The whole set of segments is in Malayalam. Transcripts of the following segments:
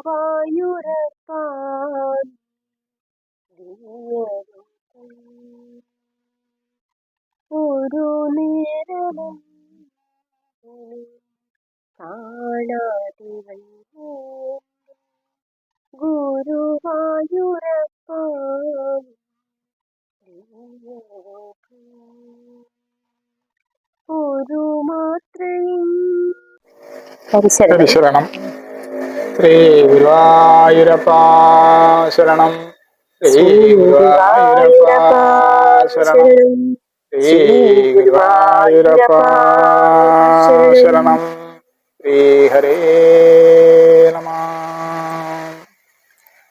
ഗുരുവായൂരപ്പാ ഒരു നേരവും കാണാതെ വന്നു ഗുരുവായൂരപ്പ ഒരു ശ്രീ ഗുരുവായൂരപ്പ ശരണം. ശ്രീ ഗുരുവായൂരപ്പ ശരണം. ശ്രീ ഗുരുവായൂരപ്പ ശരണം. ശ്രീ ഹരേ നമ.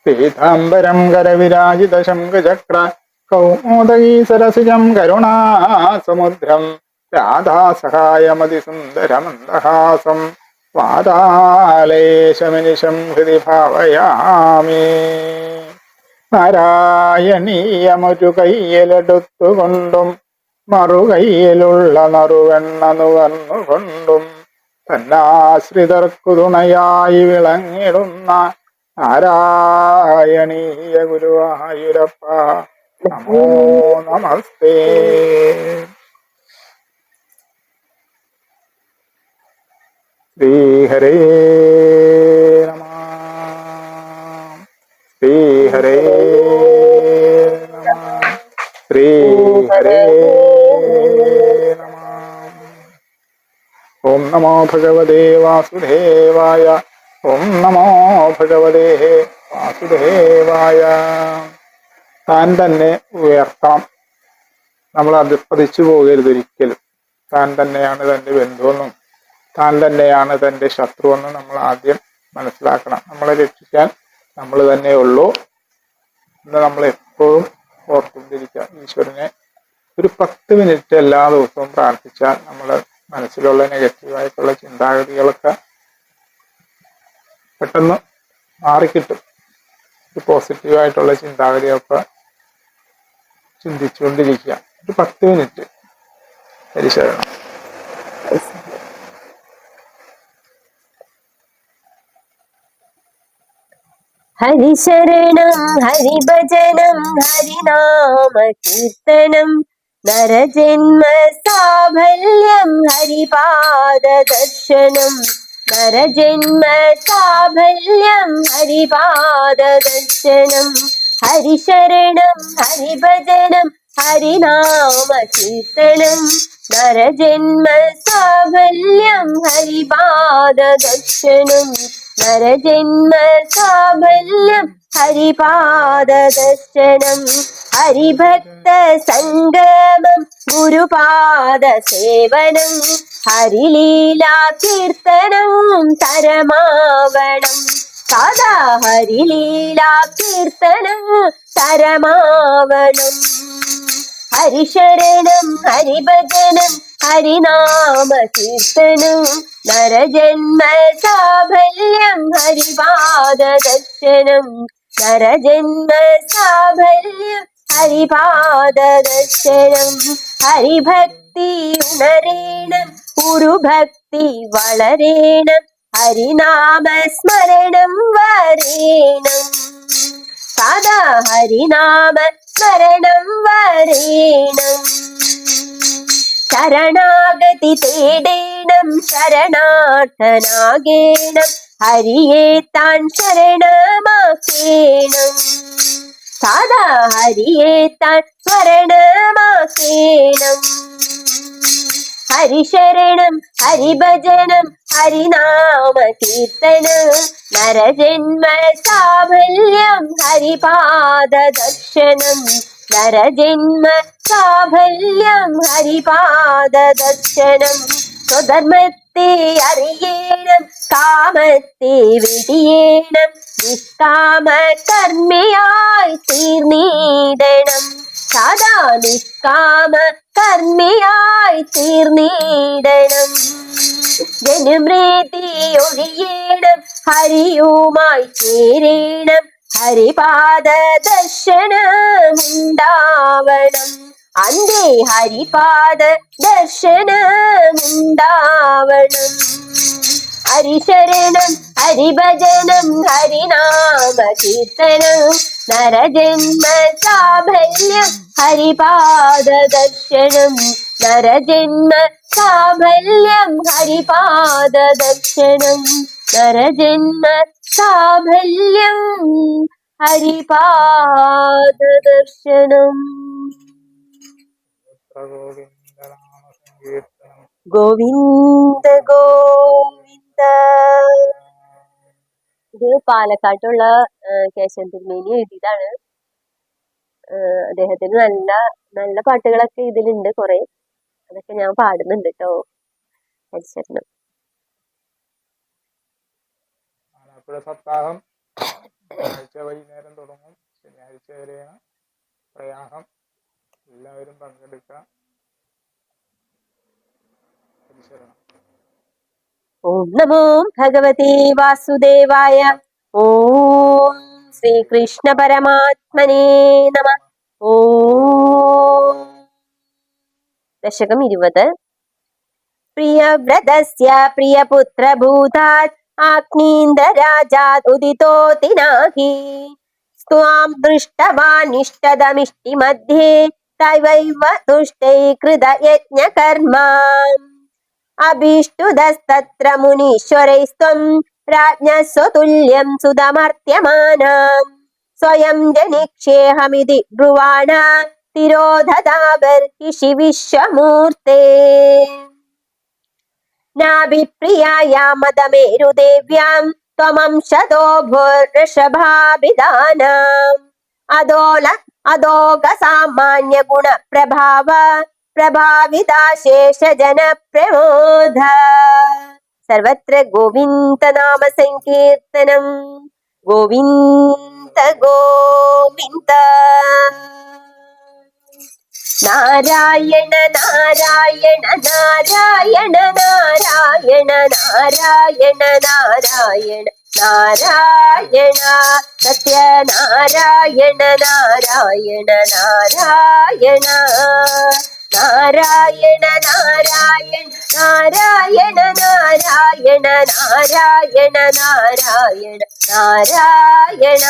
പീതാംബരം കരവിരാജിത ശംഖചക്ര കൗമോദകീ സരസിജം കരുണാസമുദ്രം രാധാസഹായമതിസുന്ദരമന്ദഹാസം വാതാലേശമനിശം ഹൃദി ഭാവയാമി. നാരായണീയമൊരു കയ്യിലെടുത്തുകൊണ്ടും മറുകൈയിലുള്ള നറുവെണ്ണ നുകർന്നുകൊണ്ടും തന്നാശ്രിതർക്കു തുണയായി വിളങ്ങിടുന്ന നാരായണീയ ഗുരുവായൂരപ്പ. നമോ നമസ്തേ. ശ്രീഹരേ നമ. ശ്രീഹരേ ശ്രീഹരേ ഓം നമോ ഭഗവതേ വാസുദേവായ. ഓം നമോ ഭഗവതേ വാസുദേവായ. താൻ തന്നെ ഉയർത്താം. നമ്മൾ അധപ്പതിച്ചു പോകരുത് ഒരിക്കലും. താൻ തന്നെയാണ് തന്റെ ബന്ധുവെന്നും. താൻ തന്നെയാണ് തന്റെ ശത്രുവെന്ന് നമ്മൾ ആദ്യം മനസ്സിലാക്കണം. നമ്മളെ രക്ഷിക്കാൻ നമ്മൾ തന്നെ ഉള്ളൂ എന്ന് നമ്മൾ എപ്പോഴും ഓർത്തുകൊണ്ടിരിക്കുക. ഈശ്വരനെ ഒരു പത്ത് മിനിറ്റ് എല്ലാ ദിവസവും പ്രാർത്ഥിച്ചാൽ നമ്മൾ മനസ്സിലുള്ള നെഗറ്റീവായിട്ടുള്ള ചിന്താഗതികളൊക്കെ പെട്ടെന്ന് മാറിക്കിട്ടും. ഒരു പോസിറ്റീവായിട്ടുള്ള ചിന്താഗതിയൊക്കെ ചിന്തിച്ചുകൊണ്ടിരിക്കുക. ഒരു പത്ത് മിനിറ്റ് പരിശരണം ഹരിശരണം ഹരിഭജനം ഹരിനാമ കീർത്തനം നരജന്മ സാഫല്യം ഹരിപാദ ദർശനം നരജന്മ സാഫല്യം ഹരിപാദ ദർശനം ഹരിശരണം ഹരിഭജനം ഹരിനാമ കീർത്തനം നരജന്മ സാഫല്യം ഹരിപാദ ദർശനം നരജന്മ സാഫല്യം ഹരിപാദ ദർശനം ഹരിഭക്ത സംഗമം ഗുരുപാദ സേവനം ഹരിലീലാ കീർത്തനം തരമാവണം. സദാ ഹരിലീലാ കീർത്തനം തരമാവണം. ഹരിശരണം ഹരിഭജനം ഹരിനാമ കീർത്തനം നരജന്മ സാഫല്യം ഹരിപാദ ദർശനം നരജന്മ സാഫല്യം ഹരിപാദ ദർശനം ഹരിഭക്തി ഉണരേണം ഗുരുഭക്തി വളരേണം ഹരിനാമ സ്മരണം വരേണം. സദാ ഹരിനാമ സ്മരണം വരേണം. ശരണാഗതി തേടേണം ശരണാർത്ഥനാകേണം ഹരിയെ താൻ ശരണമാക്കേണം. സദാ ഹരിയെ താൻ ശരണമാക്കേണം. ഹരിശരണം ഹരിഭജനം ഹരിനാമ കീർത്തനം നരജന്മ സാഫല്യം ഹരിപാദ ദർശനം നരജന്മ സാഫല്യം ഹരിപാദ ദർശനം സ്വധർമ്മത്തെ അറിയേണം കാമത്തെ വെടിയേണം നിഷ്കാമ കർമ്മിയായി തീർന്നിടണം. സദാ നിഷ്കാമ കർമ്മിയായി തീർന്നിടണം. ജനമൃതി ഒഴിയേണം ഹരിയുമായി ചേരേണം. ഹരിപാദ ദർശനമുണ്ടാവണം അന്തേ ഹരിപാദ ദർശനമുണ്ടാവണം ഹരിശരണം ഹരിഭജനം ഹരിനാമ കീർത്തനം നരജന്മ സാഫല്യം ഹരിപാദ ദർശനം നരജന്മ സാഫല്യം ഹരിപാദ ദർശനം നരജന്മ സാഫല്യം ഹരിപാദ ദർശനം ഗോവിന്ദ ഗോവിന്ദ. ഇത് പാലക്കാട്ടുള്ള കേശവൻ തിരുമേനി എഴുതിയതാണ്. അദ്ദേഹത്തിന് നല്ല നല്ല പാട്ടുകളൊക്കെ ഇതിലുണ്ട് കുറെ. അതൊക്കെ ഞാൻ പാടുന്നുണ്ട് കേട്ടോ ഹരിശരണം. ആലപ്പുഴ സപ്താഹം ശനിയാഴ്ച വൈകുന്നേരം തുടങ്ങും ശനിയാഴ്ച വരെയാണ് പ്രയാഹം എല്ലാവരും പങ്കെടുക്കാം. ഹരിശരണം ഓം നമോ ഭഗവതി വാസുദേവായ. ഓം ശ്രീകൃഷ്ണ പരമാത്മനേ നമ. ഓം. ദശകം ഇരുപത്. പ്രിയവ്രതസ്യ പ്രിയപുത്രഭൂതാത് ആഗ്നീന്ദ്രരാജാത് ഉദിതോതിനാഹി സ്വാം ദൃഷ്ടവാനിഷ്ടതമിഷ്ടി മധ്യേ തൈവൈവ തുഷ്ടൈ കൃത യജ്ഞകർമ്മ അഭീഷ്ടുതസ്തത്ര മുനീശ്വരൈസ്ത്വം രാജ്ഞസ്വതുല്യം സുതമർത്യമാനാം. സ്വയം ജനിക്ഷേഹമിതി ബ്രുവാണ തിരോധതാബർഹിഷി വിശ്വമൂർത്തേ. नाभिप्रियाया मदमेरुदेव्याम् त्वमंशदो भोर्षभाभिदानाम् अदोल अदोगसामान्यगुणप्रभाव प्रभाविदाशेषजनप्रमोद सर्वत्र गोविन्दनामसङ्कीर्तनम् गोविन्द गोविन्द നാരായണ നാരായണ നാരായണ നാരായണ നാരായണ നാരായണ നാരായണ സത്യനാരായണ നാരായണ നാരായണ നാരായണ നാരായണ നാരായണ നാരായണ നാരായണ നാരായണ നാരായണ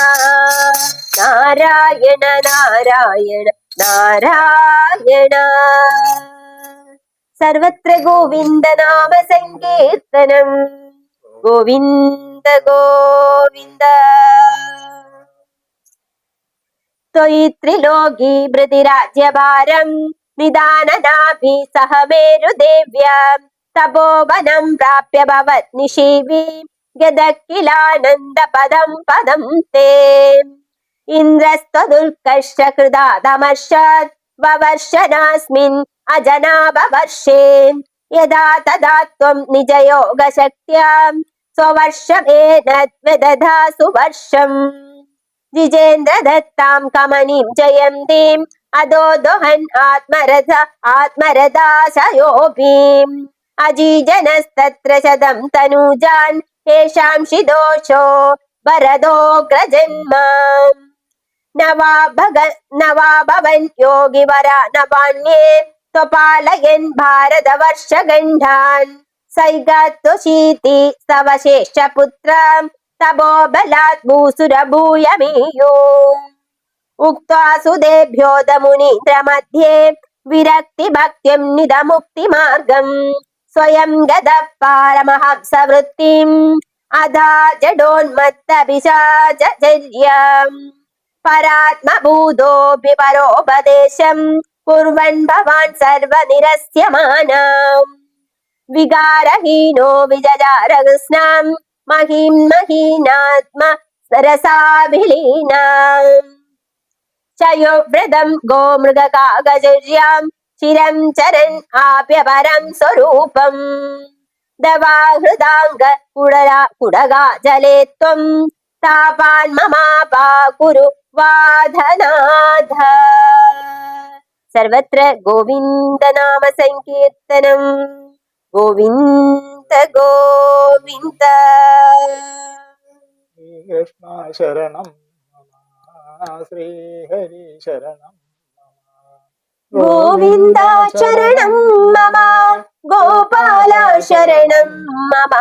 നാരായണ നാരായണ നാരായണ. സർവത്ര ഗോവിന്ദ നാമ സങ്കീർത്തനം ഗോവിന്ദ ഗോവിന്ദ. ത്വയി ത്രിലോകി ഭൃതിരാജ്യഭാരം. നിദാനനാഭി സഹ മേരുദേവ്യാം തപോവനം പ്രാപ്യ ഭവത് നിഷീവി. ഗതക്കിലാനന്ദ പദം പദം തേ. इन्द्रस्तदुर्कर्षकृदाधमर्षद्ववर्षनास्मिन् अजनाभवर्षे यदा तदा त्वं निजयोगशक्त्या स्ववर्षमेनद्वदधासु वर्षम् जिजेन्द्र दत्ता कमनीं जयन्तीम् अदो दोहन् आत्मरथ आत्मरथाशयोऽपीम् अजीजनस्तत्र शतं तनूजान् येषां शिदोषो वरदोऽग्रजन्माम् നവാഭഗ നവാഭവൻ യോഗി വരാനവാന്യേ സ്വപാലയൻ ഭാരതവർഷഗണ്ഠാൻ സൈകത്വശീതി സവശേഷപുത്ര. തപോബലാത് ഭൂസുരഭൂയമീയൂ. ഉക്വാസുദേഭ്യോ ദമുനീന്ദ്രമധ്യേ. വിരക്തി ഭക്തിം നിതമുക്തിമാർഗം സ്വയം ഗത പാരമഹംസവൃത്തിം അധാ ജഡോന്മത്തപിശാചര്യം പരാത്മഭൂതോऽपि പരോപദേശം കുർവൻ ഭവാൻ സർവനിരസ്യമാനാം. വികാരഹീനോ വിജജാരകൃഷ്ണാം മഹീം മഹീനാത്മ സരസാഭിലീനാം. ചയോവ്രതം ഗോമൃഗകാഗചര്യാം ചിരം ചരൻ ആപ്യപരം സ്വരൂപം. ദവാഹൃദാംഗ കുടല കുടകാജലേ ത്വം तापान् ममापाकुरु वाधनाथ सर्वत्र गोविन्दनाम सङ्कीर्तनम् गोविन्द गोविन्द श्रीकृष्णशरणम् श्रीहरिशरणम् गोविन्दाचरणम् मम മമ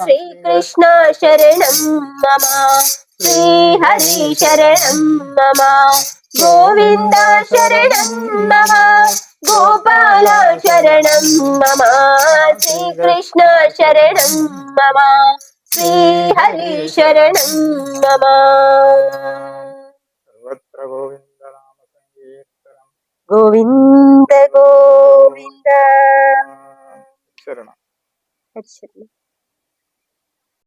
ശ്രീഹരി ശരണം മമ ഗോവിന്ദ ശരണം മമ ഗോപാല ശരണം മമ ശ്രീകൃഷ്ണ ശരണം മമ ശ്രീഹരി ശരണം മമ ഗോവിന്ദ ശരണം മമ ഗോപാല ശരണം മമ ശ്രീകൃഷ്ണ ശരണം മമ ശ്രീഹരി ശരണം മമ സർവത്ര ഗോവിന്ദ നാമ സങ്കീർത്തനം ഗോവിന്ദ ഗോവിന്ദ. ശരണം.